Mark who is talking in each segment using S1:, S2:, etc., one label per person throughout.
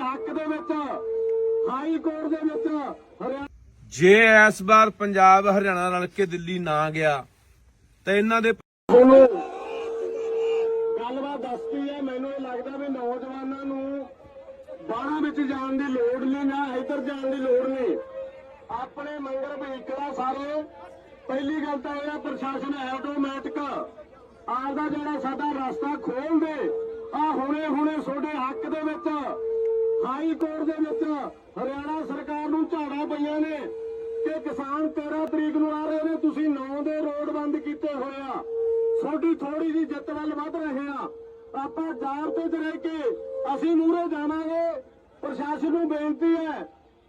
S1: ਹੱਕ ਦੇ ਵਿੱਚ ਹਾਈ ਕੋਰਟ ਦੇ ਵਿੱਚ
S2: ਜੇ ਇਸ ਵਾਰ ਪੰਜਾਬ ਹਰਿਆਣਾ ਰਲ ਕੇ ਦਿੱਲੀ ਨਾ ਗਿਆ ਤਾਂ ਇਹਨਾਂ ਦੇ
S1: ਤੁਹਾਨੂੰ ਗੱਲਬਾਤ ਦੱਸਦੀ ਹੈ ਮੈਨੂੰ ਇਹ ਲੱਗਦਾ ਵੀ ਨੌਜਵਾਨਾਂ ਨੂੰ ਬਾਹਰਾਂ ਵਿੱਚ ਜਾਣ ਦੀ ਲੋੜ ਨਹੀਂ ਨਾ ਇੱਧਰ ਜਾਣ ਦੀ ਲੋੜ ਨਹੀਂ। ਆਪਣੇ ਮੰਗਰ ਵਹੀਕਲਾਂ ਸਾਰੇ ਪਹਿਲੀ ਗੱਲ ਤਾਂ ਇਹ ਆ ਪ੍ਰਸ਼ਾਸਨ ਆਟੋਮੈਟਿਕ ਆਪਦਾ ਜਿਹੜਾ ਸਾਡਾ ਰਸਤਾ ਖੋਲ ਦੇ ਆ ਹੁਣੇ ਹੁਣੇ ਤੁਹਾਡੇ ਹੱਕ ਦੇ ਵਿੱਚ ਹਾਈ ਕੋਰਟ ਦੇ ਵਿੱਚ ਹਰਿਆਣਾ ਸਰਕਾਰ ਨੂੰ ਝਾੜਾਂ ਪਈਆਂ ਨੇ ਕਿ ਕਿਸਾਨ 13 ਤਰੀਕ ਨੂੰ ਆ ਰਹੇ ਨੇ, ਤੁਸੀਂ 9 ਦੇ ਰੋਡ ਬੰਦ ਕੀਤੇ ਹੋਏ ਆ। ਛੋਟੀ ਥੋੜੀ ਜੀ ਜਿੱਤ ਵੱਲ ਵੱਧ ਰਹੇ ਆ। ਆਪਾਂ ਜਾਰ ਤੇ ਰਹਿ ਕੇ ਅਸੀਂ ਮੂਹਰੇ ਜਾਵਾਂਗੇ। ਪ੍ਰਸ਼ਾਸਨ ਨੂੰ ਬੇਨਤੀ ਹੈ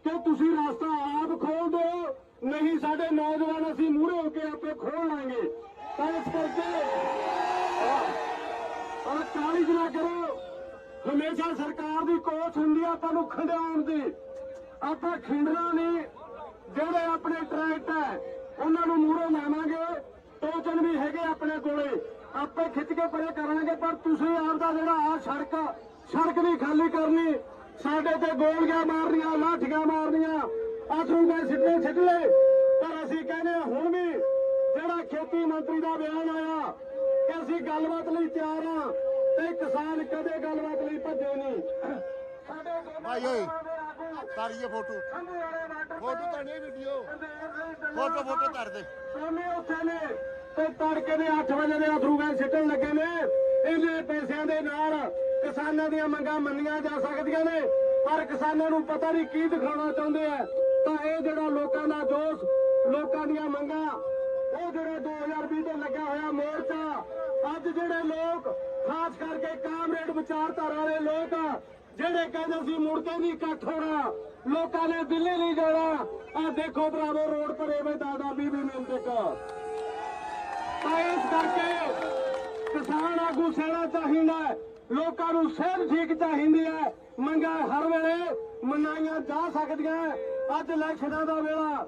S1: ਕਿ ਤੁਸੀਂ ਰਸਤਾ ਆਪ ਖੋਲ ਦਿਓ, ਨਹੀਂ ਸਾਡੇ ਨੌਜਵਾਨ ਅਸੀਂ ਮੂਹਰੇ ਹੋ ਕੇ ਆਪੇ ਖੋਲ ਲਾਂਗੇ। ਤਾਂ ਇਸ ਕਰਕੇ ਔਰ ਕਾਲੀ ਨਾ ਕਰੋ। ਹਮੇਸ਼ਾ ਸਰਕਾਰ ਦੀ ਕੋਸ਼ ਹੁੰਦੀ ਆ ਆਪਾਂ ਨੂੰ ਖੰਡਾਉਣ ਦੀ। ਆਪਾਂ ਖਿੰਡਣਾ ਨਹੀਂ। ਜਿਹੜੇ ਆਪਣੇ ਟਰੈਕਟ ਹੈ, ਉਹਨਾਂ ਨੂੰ ਮੂਹਰੇ ਲਾਵਾਂਗੇ। ਟੋਚਨ ਵੀ ਹੈਗੇ ਆਪਣੇ ਕੋਲੇ। ਆਪੇ ਖਿੱਚ ਕੇ ਪਰੇ ਕਰਾਂਗੇ, ਪਰ ਤੁਸੀਂ ਆਪਦਾ ਜਿਹੜਾ ਆ ਸੜਕ ਸੜਕ ਨਹੀਂ ਖਾਲੀ ਕਰਨੀ। ਸਾਡੇ ਤੇ ਗੋਲੀਆਂ ਮਾਰਨੀਆਂ, ਲਾਠੀਆਂ ਮਾਰਨੀਆਂ। ਆਥਰੂ ਮੈਂ ਸਿੱਟੇ ਸਿੱਟ ਲਏ ਪਰ ਅਸੀਂ ਕਹਿੰਦੇ ਹਾਂ, ਹੁਣ ਵੀ ਜਿਹੜਾ ਖੇਤੀ ਮੰਤਰੀ ਦਾ ਬਿਆਨ ਆਇਆ, ਕਿ ਅਸੀਂ ਗੱਲਬਾਤ ਲਈ ਤਿਆਰ ਹਾਂ। ਤੇ ਕਿਸਾਨ ਕਦੇ ਗੱਲਬਾਤ ਲਈ ਭੱਜੇ ਨਹੀਂ। ਸਾਡੇ
S3: ਭਾਈ ਓਏ, ਤਾਰੀਏ ਫੋਟੋ। ਫੋਟੋ ਤਾਂ ਨਹੀਂ ਵੀਡੀਓ।
S1: ਫੋਟੋ
S3: ਫੋਟੋ ਕਰ ਦੇ।
S1: ਸੋਨੇ ਉੱਥੇ ਨੇ। ਤੇ ਤੜਕੇ ਦੇ 8 ਵਜੇ ਦੇ ਅਥਰੂ ਗੈਸ ਸਿੱਟਣ ਲੱਗੇ ਨੇ। ਇਹਨੇ ਪੈਸਿਆਂ ਦੇ ਨਾਲ ਕਿਸਾਨਾਂ ਦੀਆਂ ਮੰਗਾਂ ਮੰਨੀਆਂ ਜਾ ਸਕਦੀਆਂ ਨੇ। ਪਰ ਕਿਸਾਨਾਂ ਨੂੰ ਪਤਾ ਨਹੀਂ ਕੀ ਦਿਖਾਉਣਾ ਚਾਹੁੰਦੇ ਆ। ਤਾਂ ਇਹ ਜਿਹੜਾ ਲੋਕਾਂ ਦਾ ਜੋਸ਼ ਲੋਕਾਂ ਦੀਆਂ ਮੰਗਾਂ ਉਹ ਜਿਹੜੇ 2020 ਤੋਂ ਲੱਗਿਆ ਹੋਇਆ ਮੋਰਚਾ, ਅੱਜ ਜਿਹੜੇ ਲੋਕ, ਖਾਸ ਕਰਕੇ ਕਾਮਰੇਡ ਵਿਚਾਰਧਾਰਾ ਵਾਲੇ ਲੋਕ ਜਿਹੜੇ ਕਹਿੰਦੇ ਸੀ ਮੁੜ ਕੇ ਨਹੀਂ ਇਕੱਠ ਹੋਣਾ, ਲੋਕਾਂ ਨੇ ਦਿੱਲੀ ਨਹੀਂ ਜਾਣਾ ਆ ਦੇਖੋ ਭਰਾਵੋ, ਰੋਡ ਪਰ ਐਵੇਂ ਦਾਦਾ ਬੀਬੀ ਮਿਲਦੇ ਕਾ। ਤਾਂ ਇਸ ਕਰਕੇ ਕਿਸਾਨ ਆਗੂ ਸਹਿਣਾ ਚਾਹੀਦਾ ਲੋਕਾਂ ਨੂੰ ਸਿਹਤ ਠੀਕ ਚਾਹੀਦੀ ਹੈ, ਮੰਗਾਂ ਹਰ ਵੇਲੇ ਮਨਾਈਆਂ ਜਾ ਸਕਦੀਆਂ। ਅੱਜ ਇਲੈਕਸ਼ਨਾਂ ਦਾ ਵੇਲਾ,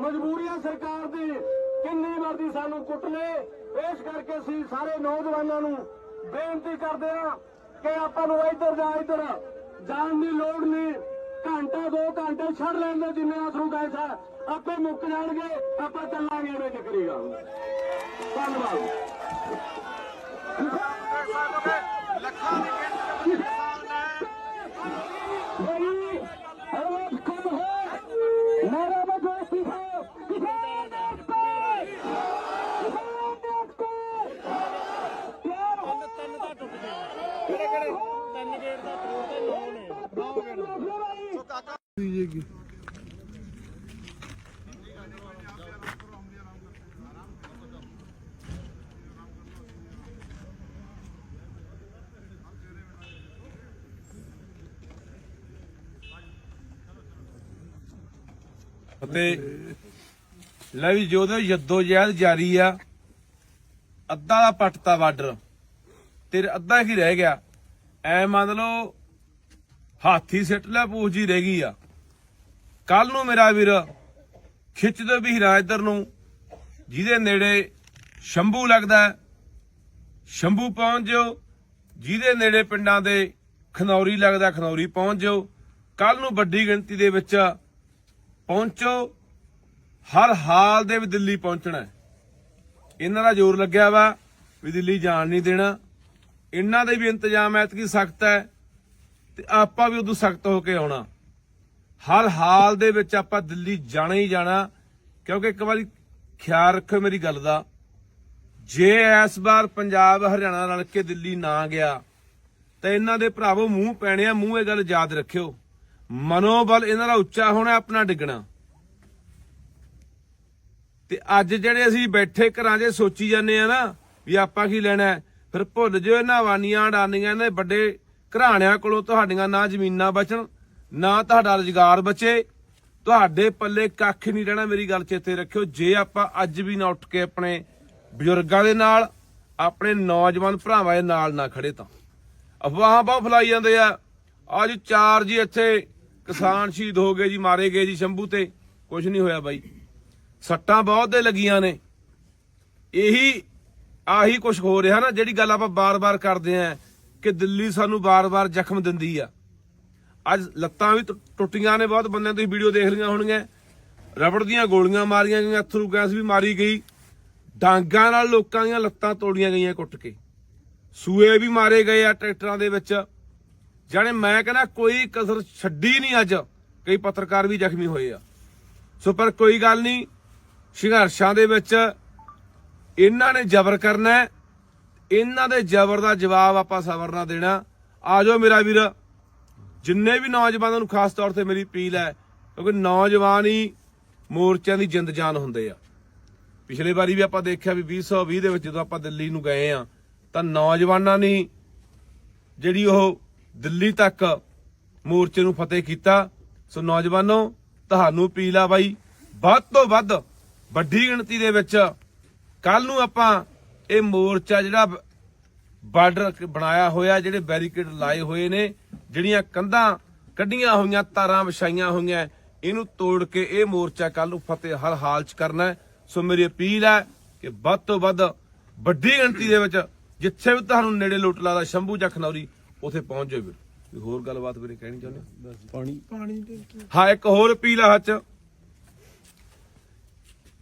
S1: ਮਜਬੂਰੀਆਂ ਸਰਕਾਰ ਦੀ ਕਿੰਨੀ ਵਾਰ ਸਾਨੂੰ ਕੁੱਟ ਲੇ। ਇਸ ਕਰਕੇ ਅਸੀਂ ਸਾਰੇ ਨੌਜਵਾਨਾਂ ਨੂੰ ਬੇਨਤੀ ਕਰਦੇ ਹਾਂ ਕਿ ਆਪਾਂ ਨੂੰ ਇੱਧਰ ਜਾ ਇੱਧਰ ਜਾਣ ਦੀ ਲੋੜ ਨਹੀਂ। ਘੰਟਾ, ਦੋ ਘੰਟੇ ਛੱਡ ਲੈਂਦੇ ਜਿੰਨੇ ਆਥਰੂ ਗਏ ਸਾ ਆਪੇ ਮੁੱਕ ਜਾਣਗੇ, ਆਪਾਂ ਚੱਲਾਂਗੇ ਐਵੇਂ ਚੱਕਰੀ ਗਾ ਧੰਨਵਾਦ। भाई
S3: ਤਿੰਨ ਗੇਟ ਦਾ ਤੋੜ ਤੇ ਨੌ ਨੇ। ਨੌ ਗੇਟ ਸੋ ਕਾਕਾ
S2: ਅਤੇ ਲੈ ਵੀ ਜੋ ਦੇ ਜਹਿਦ ਜਾਰੀ ਆ, ਅੱਧਾ ਦਾ ਪੱਟਤਾ ਬਾਰਡਰ ਤੇ ਅੱਧਾ ਹੀ ਰਹਿ ਗਿਆ? ਐ ਮੰਨ ਲਓ, ਹਾਥੀ ਸਿੱਟ ਲੈ ਪੂਛ ਜੀ ਰਹਿ ਗਈ ਆ। ਕੱਲ ਨੂੰ ਮੇਰਾ ਵੀਰ ਖਿੱਚ ਦੋ ਵੀ ਹੀਰਾ ਇੱਧਰ ਨੂੰ, ਜਿਹਦੇ ਨੇੜੇ ਸ਼ੰਭੂ ਲੱਗਦਾ ਸ਼ੰਭੂ ਪਹੁੰਚ ਜਾਓ, ਜਿਹਦੇ ਨੇੜੇ ਪਿੰਡਾਂ ਦੇ ਖਨੌਰੀ ਲੱਗਦਾ, ਖਨੌਰੀ ਪਹੁੰਚ ਜਾਓ। ਕੱਲ ਨੂੰ ਵੱਡੀ ਗਿਣਤੀ ਦੇ ਵਿੱਚ ਪਹੁੰਚੋ, ਹਰ ਹਾਲ ਦੇ ਵਿੱਚ ਦਿੱਲੀ ਪਹੁੰਚਣਾ ਇਹਨਾਂ ਦਾ ਜ਼ੋਰ ਲੱਗਿਆ ਵਾ ਵੀ ਦਿੱਲੀ ਜਾਣ ਨਹੀਂ ਦੇਣਾ। ਇਹਨਾਂ ਦੇ ਵੀ ਇੰਤਜ਼ਾਮ ਐਤਕੀ ਸਖਤ ਹੈ ਤੇ ਆਪਾਂ ਵੀ ਉਦੋਂ ਸਖਤ ਹੋ ਕੇ ਆਉਣਾ। ਹਰ ਹਾਲ ਦੇ ਵਿੱਚ ਆਪਾਂ ਦਿੱਲੀ ਜਾਣਾ ਹੀ ਜਾਣਾ, ਕਿਉਂਕਿ ਇੱਕ ਵਾਰੀ ਖਿਆਲ ਰੱਖੋ ਮੇਰੀ ਗੱਲ ਦਾ, ਜੇ ਇਸ ਵਾਰ ਪੰਜਾਬ ਹਰਿਆਣਾ ਰਲ ਕੇ ਦਿੱਲੀ ਨਾ ਗਿਆ, ਤਾਂ ਇਹਨਾਂ ਦੇ ਭਰਾਵੋ ਮੂੰਹ ਪੈਣੇ ਆ, ਮੂੰਹ ਇਹ ਗੱਲ ਯਾਦ ਰੱਖਿਓ। ਮਨੋਬਲ ਇਹਨਾਂ ਦਾ ਉੱਚਾ ਹੋਣਾ, ਆਪਣਾ ਡਿੱਗਣਾ। ਤੇ ਅੱਜ ਜਿਹੜੇ ਅਸੀਂ ਬੈਠੇ ਘਰਾਂ 'ਚ ਸੋਚੀ ਜਾਂਦੇ ਆ ਨਾ, ਵੀ ਆਪਾਂ ਕੀ ਲੈਣਾ ਫਿਰ ਭੁੱਲ ਜਿਓ ਇਹਨਾਂ ਵਾਨੀਆਂ ਡਾਨੀਆਂ ਇਹਨਾਂ ਵੱਡੇ ਘਰਾਣਿਆਂ ਕੋਲੋਂ ਤੁਹਾਡੀਆਂ ਨਾ ਜ਼ਮੀਨਾਂ ਬਚਣ, ਨਾ ਤੁਹਾਡਾ ਰੁਜ਼ਗਾਰ ਬਚੇ। ਤੁਹਾਡੇ ਪੱਲੇ ਕੱਖ ਨਹੀਂ ਰਹਿਣਾ ਮੇਰੀ ਗੱਲ ਚੇਤੇ ਰੱਖਿਓ। ਜੇ ਆਪਾਂ ਅੱਜ ਵੀ ਨਾ ਉੱਠ ਕੇ ਆਪਣੇ ਬਜ਼ੁਰਗਾਂ ਦੇ ਨਾਲ, ਆਪਣੇ ਨੌਜਵਾਨ ਭਰਾਵਾਂ ਦੇ ਨਾਲ ਨਾ ਖੜੇ ਤਾਂ। ਅਫਵਾਹਾਂ ਬਹੁਤ ਫਲਾਈ ਜਾਂਦੇ ਆ। ਅੱਜ ਚਾਰ ਜੀ ਇੱਥੇ ਕਿਸਾਨ ਸ਼ਹੀਦ ਹੋ ਗਏ ਜੀ, ਮਾਰੇ ਗਏ ਜੀ ਸ਼ੰਭੂ ਤੇ। ਕੁਝ ਨਹੀਂ ਹੋਇਆ ਬਾਈ। ਸੱਟਾਂ ਬਹੁਤ ਦੇ ਲੱਗੀਆਂ ਨੇ। ਇਹੀ ਆਹੀ ਕੁਝ ਹੋ ਰਿਹਾ ਨਾ, ਜਿਹੜੀ ਗੱਲ ਆਪਾਂ ਬਾਰ-ਬਾਰ ਕਰਦੇ ਆਂ ਕਿ ਦਿੱਲੀ ਸਾਨੂੰ ਬਾਰ-ਬਾਰ ਜ਼ਖਮ ਦਿੰਦੀ ਆ। ਅੱਜ ਲੱਤਾਂ ਵੀ ਟੁ- ਟੁੱਟੀਆਂ ਨੇ ਬਹੁਤ ਬੰਦਿਆਂ, ਤੁਸੀਂ ਵੀਡੀਓ ਦੇਖ ਲਈਆਂ ਹੋਣਗੀਆਂ। ਰਬੜ ਦੀਆਂ ਗੋਲੀਆਂ ਮਾਰੀਆਂ ਗਈਆਂ ਅਥਰੂ ਗੈਸ ਵੀ ਮਾਰੀ ਗਈ। ਡਾਂਗਾਂ ਨਾਲ ਲੋਕਾਂ ਦੀਆਂ ਲੱਤਾਂ ਤੋੜੀਆਂ ਗਈਆਂ ਕੁੱਟ ਕੇ। ਸੂਏ ਵੀ ਮਾਰੇ ਗਏ ਆ ਟਰੈਕਟਰਾਂ ਦੇ ਵਿੱਚ। ਜਾਣੇ ਮੈਂ ਕਹਿੰਦਾ ਕੋਈ ਕਸਰ ਛੱਡੀ ਨਹੀਂ ਅੱਜ, ਕਈ ਪੱਤਰਕਾਰ ਵੀ ਜ਼ਖਮੀ ਹੋਏ ਆ। ਸੋ ਪਰ ਕੋਈ ਗੱਲ ਨਹੀਂ, ਸੰਘਰਸ਼ਾਂ ਦੇ ਵਿੱਚ ਇਹਨਾਂ ਨੇ ਜ਼ਬਰ ਕਰਨਾ ਇਹਨਾਂ ਦੇ ਜ਼ਬਰ ਦਾ ਜਵਾਬ ਆਪਾਂ ਸਬਰ ਨਾਲ ਦੇਣਾ। ਆ ਜਾਓ ਮੇਰਾ ਵੀਰ। ਜਿੰਨੇ ਵੀ ਨੌਜਵਾਨਾਂ ਨੂੰ ਖਾਸ ਤੌਰ ਤੇ ਮੇਰੀ ਅਪੀਲ ਹੈ, ਕਿਉਂਕਿ ਨੌਜਵਾਨ ਹੀ ਮੋਰਚਿਆਂ ਦੀ ਜਿੰਦ ਜਾਨ ਹੁੰਦੇ ਆ। ਪਿਛਲੇ ਵਾਰੀ ਵੀ ਆਪਾਂ ਦੇਖਿਆ ਵੀ 2020 ਦੇ ਵਿੱਚ ਜਦੋਂ ਆਪਾਂ ਦਿੱਲੀ ਨੂੰ ਗਏ ਆ, ਤਾਂ ਨੌਜਵਾਨਾਂ ਨੇ ਜਿਹੜੀ ਉਹ ਦਿੱਲੀ ਤੱਕ ਮੋਰਚੇ ਨੂੰ ਫਤਿਹ ਕੀਤਾ। ਸੋ ਨੌਜਵਾਨੋ, ਤੁਹਾਨੂੰ ਅਪੀਲ ਆ ਬਾਈ, ਵੱਧ ਤੋਂ ਵੱਧ ਵੱਡੀ ਗਿਣਤੀ ਦੇ ਵਿੱਚ ਕੱਲ ਨੂੰ ਆਪਾਂ ਇਹ ਮੋਰਚਾ ਜਿਹੜਾ ਬਾਰਡਰ ਬਣਾਇਆ ਹੋਇਆ ਜਿਹੜੇ ਬੈਰੀਕੇਡ ਲਾਏ ਹੋਏ ਨੇ ਜਿਹੜੀਆਂ ਕੰਧਾਂ ਕੱਢੀਆਂ ਹੋਈਆਂ ਤਾਰਾਂ ਵਿਛਾਈਆਂ ਹੋਈਆਂ ਇਹਨੂੰ ਤੋੜ ਕੇ ਇਹ ਮੋਰਚਾ ਕੱਲ ਨੂੰ ਫਤਿਹ ਹਰ ਹਾਲ ਚ ਕਰਨਾ ਹੈ। ਸੋ ਮੇਰੀ ਅਪੀਲ ਹੈ ਕਿ ਵੱਧ ਤੋਂ ਵੱਧ ਵੱਡੀ ਗਿਣਤੀ ਦੇ ਵਿੱਚ ਜਿੱਥੇ ਵੀ ਤੁਹਾਨੂੰ ਨੇੜੇ ਲੁੱਟ ਲਾਦਾ ਸ਼ੰਭੂ ਜਾਂ ਖਨੌਰੀ ਉਥੇ ਪਹੁੰਚ ਜਾਓ ਵੀਰ। ਕੋਈ ਹੋਰ ਗੱਲਬਾਤ ਵੀਰੇ ਕਹਿਣੀ ਚਾਹੁੰਦੇ
S3: ਪਾਣੀ। ਪਾਣੀ ਦੇ
S2: ਹਾਂ ਇੱਕ ਹੋਰ ਅਪੀਲ ਆ ਹੱਥ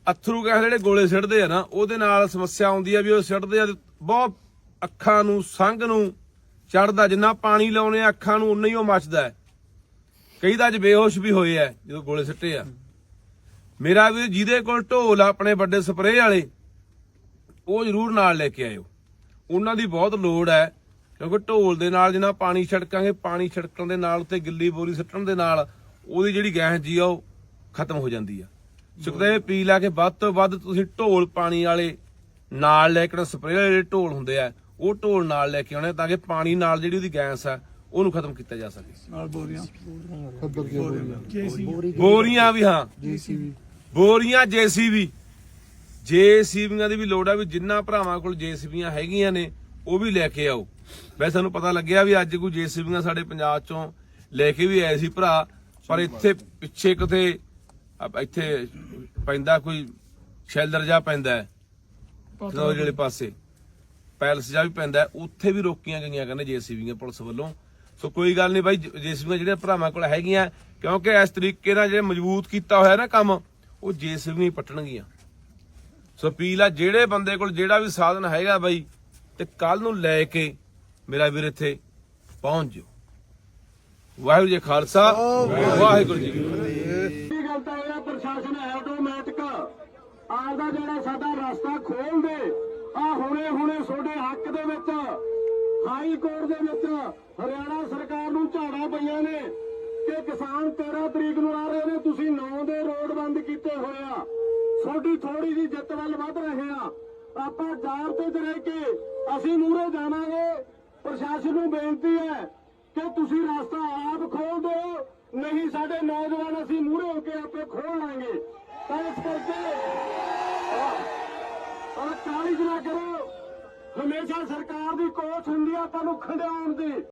S2: ਅਥਰੂ ਗੈਸ ਜਿਹੜੇ ਗੋਲੇ ਸਿੱਟਦੇ ਆ ਨਾ, ਉਹਦੇ ਨਾਲ ਸਮੱਸਿਆ ਆਉਂਦੀ ਆ ਵੀ ਉਹ ਸਿੱਟਦੇ ਆ ਬਹੁਤ ਅੱਖਾਂ ਨੂੰ, ਸੰਗ ਨੂੰ ਚੜਦਾ ਜਿੰਨਾ ਪਾਣੀ ਲਾਉਣੇ ਆ, ਅੱਖਾਂ ਨੂੰ, ਉਨਾ ਹੀ ਉਹ ਮੱਚਦਾ ਹੈ। ਕਈ ਤਾਂ ਅੱਜ ਬੇਹੋਸ਼ ਵੀ ਹੋਏ ਆ, ਜਦੋਂ ਗੋਲੇ ਸਿੱਟੇ ਆ। ਮੇਰਾ ਵੀ ਜਿਹਦੇ ਕੋਲ ਢੋਲ ਆ, ਆਪਣੇ ਵੱਡੇ ਸਪਰੇਅ ਵਾਲੇ, ਉਹ ਜ਼ਰੂਰ ਨਾਲ ਲੈ ਕੇ ਆਇਓ। ਉਹਨਾਂ ਦੀ ਬਹੁਤ ਲੋੜ ਹੈ, ਕਿਉਂਕਿ ਢੋਲ ਦੇ ਨਾਲ ਜਿੰਨਾ ਪਾਣੀ ਛਿੜਕਾਂਗੇ, ਪਾਣੀ ਛਿੜਕਣ ਦੇ ਨਾਲ ਤੇ ਗਿੱਲੀ ਬੋਰੀ ਸਿੱਟਣ ਦੇ ਨਾਲ, ਉਹਦੀ ਜਿਹੜੀ ਗੈਸ ਜੀ ਆ, ਉਹ ਖਤਮ ਹੋ ਜਾਂਦੀ ਆ। ਸੁਖਦੇਵ ਪੀ ਲਾ ਕੇ ਵੱਧ ਤੋਂ ਵੱਧ ਤੁਸੀਂ ਢੋਲ ਪਾਣੀ ਵਾਲੇ ਨਾਲ ਲੈ ਕੇ ਸਪਰੇਅ ਵਾਲੇ ਜਿਹੜੇ ਢੋਲ ਹੁੰਦੇ ਆ ਉਹ ਢੋਲ ਨਾਲ ਲੈ ਕੇ ਆਉਣੇ ਤਾਂ ਕਿ ਪਾਣੀ ਨਾਲ ਜਿਹੜੀ ਉਹਦੀ ਗੈਸ ਆ ਉਹਨੂੰ ਖਤਮ ਕੀਤਾ ਜਾ ਸਕੇ।
S3: ਨਾਲ ਬੋਰੀਆਂ
S2: ਵੀ ਹਾਂ।
S3: ਜੀਸੀਬੀ।
S2: ਬੋਰੀਆਂ ਜੇਸੀਬੀ। ਜੇਸੀਬੀਆਂ ਦੀ ਵੀ ਲੋੜ ਆ ਵੀ ਜਿੰਨਾ ਭਰਾਵਾਂ ਕੋਲ ਜੇਸੀਬੀਆਂ ਹੈਗੀਆਂ ਨੇ ਉਹ ਵੀ ਲੈ ਕੇ ਆਓ। ਵੈਸੇ ਸਾਨੂੰ ਪਤਾ ਲੱਗਿਆ ਵੀ ਅੱਜ ਕੋਈ ਜੇਸੀਬੀਆਂ ਸਾਡੇ ਪੰਜਾਬ ਚੋਂ ਲੈ ਕੇ ਵੀ ਆਏ ਸੀ ਭਰਾ ਪਰ ਇੱਥੇ ਪਿੱਛੇ ਕਿਤੇ ਇੱਥੇ ਪੈਂਦਾ ਕੋਈ ਸ਼ੈਲਰ ਜਾ ਪੈਂਦਾ ਹੈ ਖਨੌਰੀ ਵਾਲੇ ਪਾਸੇ। ਪੈਲਸ ਜਾ ਵੀ ਪੈਂਦਾ ਹੈ, ਉੱਥੇ ਵੀ ਰੋਕੀਆਂ ਗਈਆਂ ਕਹਿੰਦੇ ਜੇਸੀਬੀਆਂ ਪੁਲਿਸ ਵੱਲੋਂ। ਸੋ ਕੋਈ ਗੱਲ ਨਹੀਂ ਬਾਈ ਜੇਸੀਬੀਆਂ ਜਿਹੜੀਆਂ ਭਰਾਵਾਂ ਕੋਲ ਹੈਗੀਆਂ ਕਿਉਂਕਿ ਇਸ ਤਰੀਕੇ ਨਾਲ ਜਿਹੜੇ ਮਜ਼ਬੂਤ ਕੀਤਾ ਹੋਇਆ ਨਾ ਕੰਮ ਉਹ ਜੇਸੀਬੀਆਂ ਹੀ ਪੱਟਣਗੀਆਂ। ਸੋ ਅਪੀਲ ਆ ਜਿਹੜੇ ਬੰਦੇ ਕੋਲ ਜਿਹੜਾ ਵੀ ਸਾਧਨ ਹੈਗਾ ਬਾਈ ਤੇ ਕੱਲ ਨੂੰ ਲੈ ਕੇ ਮੇਰਾ ਵੀਰ ਇੱਥੇ ਪਹੁੰਚ ਜਾਓ। ਵਾਹਿਗੁਰੂ ਜੀ ਖਾਲਸਾ ਵਾਹਿਗੁਰੂ ਜੀ
S1: ਆਪਦਾ ਜਿਹੜਾ ਸਾਡਾ ਰਸਤਾ ਖੋਲ ਦੇ ਆ ਹੁਣੇ ਹੁਣੇ ਤੁਹਾਡੇ ਹੱਕ ਦੇ ਵਿੱਚ, ਹਾਈ ਕੋਰਟ ਦੇ ਵਿੱਚ ਹਰਿਆਣਾ ਸਰਕਾਰ ਨੂੰ ਝਾੜਾਂ ਪਈਆਂ ਨੇ ਕਿ ਕਿਸਾਨ 13 ਤਰੀਕ ਨੂੰ ਆ ਰਹੇ ਨੇ, ਤੁਸੀਂ 9 ਦੇ ਰੋਡ ਬੰਦ ਕੀਤੇ ਹੋਏ ਆ। ਤੁਹਾਡੀ ਥੋੜੀ ਜੀ ਜਿੱਤ ਵੱਲ ਵੱਧ ਰਹੇ ਆ। ਆਪਾਂ ਜਾਬਤੇ 'ਚ ਰਹਿ ਕੇ ਅਸੀਂ ਮੂਹਰੇ ਜਾਵਾਂਗੇ। ਪ੍ਰਸ਼ਾਸਨ ਨੂੰ ਬੇਨਤੀ ਹੈ ਕਿ ਤੁਸੀਂ ਰਸਤਾ ਆਪ ਖੋਲ ਦਿਓ, ਨਹੀਂ ਸਾਡੇ ਨੌਜਵਾਨ ਅਸੀਂ ਮੂਹਰੇ ਹੋ ਕੇ ਆਪੇ ਖੋਲ ਲਾਂਗੇ। ਤਾਂ ਇਸ ਕਰਕੇ। ਔਰ ਕਾਲੀ ਨਾ ਕਰੋ। ਹਮੇਸ਼ਾ ਸਰਕਾਰ ਦੀ ਕੋਸ਼ਿਸ਼ ਹੁੰਦੀ ਆ ਤੁਹਾਨੂੰ ਨੂੰ ਖੰਡਾਉਣ ਦੀ।